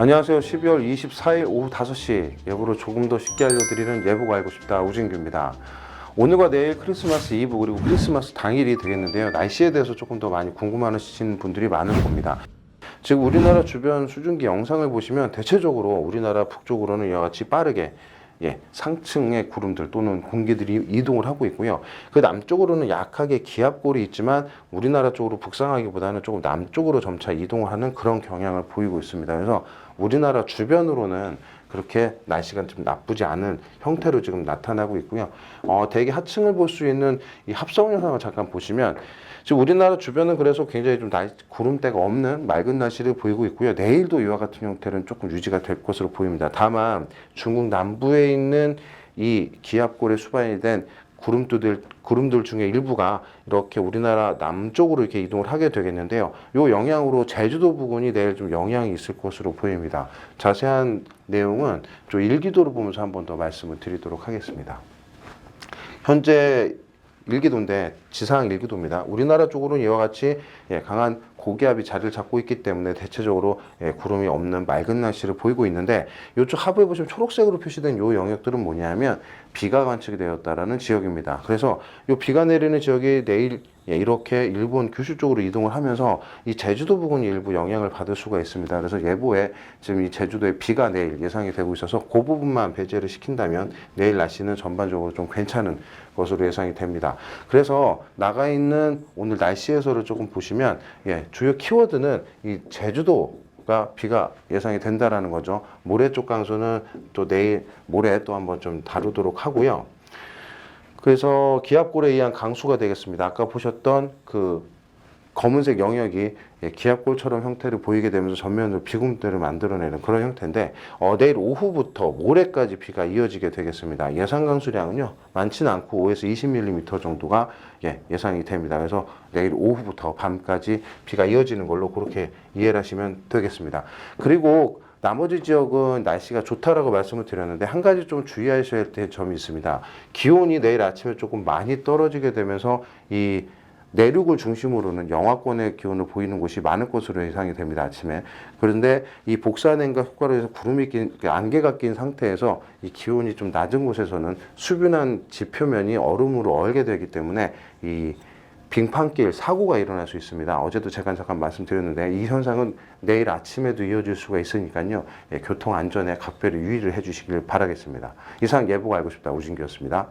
안녕하세요. 12월 24일 오후 5시 예보를 조금 더 쉽게 알려드리는 예보가 알고 싶다 우진규입니다. 오늘과 내일 크리스마스 이브 그리고 크리스마스 당일이 되겠는데요. 날씨에 대해서 조금 더 많이 궁금해하시는 분들이 많을 겁니다. 지금 우리나라 주변 수증기 영상을 보시면 대체적으로 우리나라 북쪽으로는 이와 같이 빠르게 예, 상층의 구름들 또는 공기들이 이동을 하고 있고요. 그 남쪽으로는 약하게 기압골이 있지만 우리나라 쪽으로 북상하기보다는 조금 남쪽으로 점차 이동을 하는 그런 경향을 보이고 있습니다. 그래서 우리나라 주변으로는 그렇게 날씨가 좀 나쁘지 않은 형태로 지금 나타나고 있고요. 어, 대기 하층을 볼 수 있는 이 합성 현상을 잠깐 보시면 지금 우리나라 주변은 그래서 굉장히 좀 날, 구름대가 없는 맑은 날씨를 보이고 있고요. 내일도 이와 같은 형태는 조금 유지가 될 것으로 보입니다. 다만 중국 남부에 있는 이 기압골에 수반이 된 구름들 구름들 중에 일부가 이렇게 우리나라 남쪽으로 이렇게 이동을 하게 되겠는데요. 요 영향으로 제주도 부근이 내일 좀 영향이 있을 것으로 보입니다. 자세한 내용은 저 일기도를 보면서 한 번 더 말씀을 드리도록 하겠습니다. 현재 일기도인데 지상 일기도입니다. 우리나라 쪽으로는 이와 같이 예, 강한 고기압이 자리를 잡고 있기 때문에 대체적으로 예, 구름이 없는 맑은 날씨를 보이고 있는데 이쪽 하부에 보시면 초록색으로 표시된 이 영역들은 뭐냐면 비가 관측이 되었다라는 지역입니다. 그래서 이 비가 내리는 지역이 내일 예, 이렇게 일본 규슈 쪽으로 이동을 하면서 이 제주도 부근이 일부 영향을 받을 수가 있습니다. 그래서 예보에 지금 이 제주도에 비가 내일 예상이 되고 있어서 그 부분만 배제를 시킨다면 내일 날씨는 전반적으로 좀 괜찮은 것으로 예상이 됩니다. 그래서 나가 있는 오늘 날씨 해설을 조금 보시면 예, 주요 키워드는 이 제주도 가 비가 예상이 된다라는 거죠. 모레 쪽 강수는 또 내일 모레 또 한번 좀 다루도록 하고요. 그래서 기압골에 의한 강수가 되겠습니다. 아까 보셨던 그 검은색 영역이 예, 기압골처럼 형태를 보이게 되면서 전면으로 비구름대를 만들어내는 그런 형태인데 어, 내일 오후부터 모레까지 비가 이어지게 되겠습니다. 예상 강수량은요 많지는 않고 5에서 20mm 정도가 예, 예상이 됩니다. 그래서 내일 오후부터 밤까지 비가 이어지는 걸로 그렇게 이해를 하시면 되겠습니다. 그리고 나머지 지역은 날씨가 좋다라고 말씀을 드렸는데 한 가지 좀 주의하셔야 될 점이 있습니다. 기온이 내일 아침에 조금 많이 떨어지게 되면서 이 내륙을 중심으로는 영하권의 기온을 보이는 곳이 많을 것으로 예상이 됩니다 아침에 그런데 이 복사냉과 효과로 해서 구름이 낀그 안개가 낀 상태에서 이 기온이 좀 낮은 곳에서는 수변한 지표면이 얼음으로 얼게 되기 때문에 이 빙판길 사고가 일어날 수 있습니다. 어제도 제가 잠깐 말씀드렸는데 이 현상은 내일 아침에도 이어질 수가 있으니까요. 예, 교통 안전에 각별히 유의를 해주시길 바라겠습니다. 이상 예보가 알고 싶다 우진규였습니다.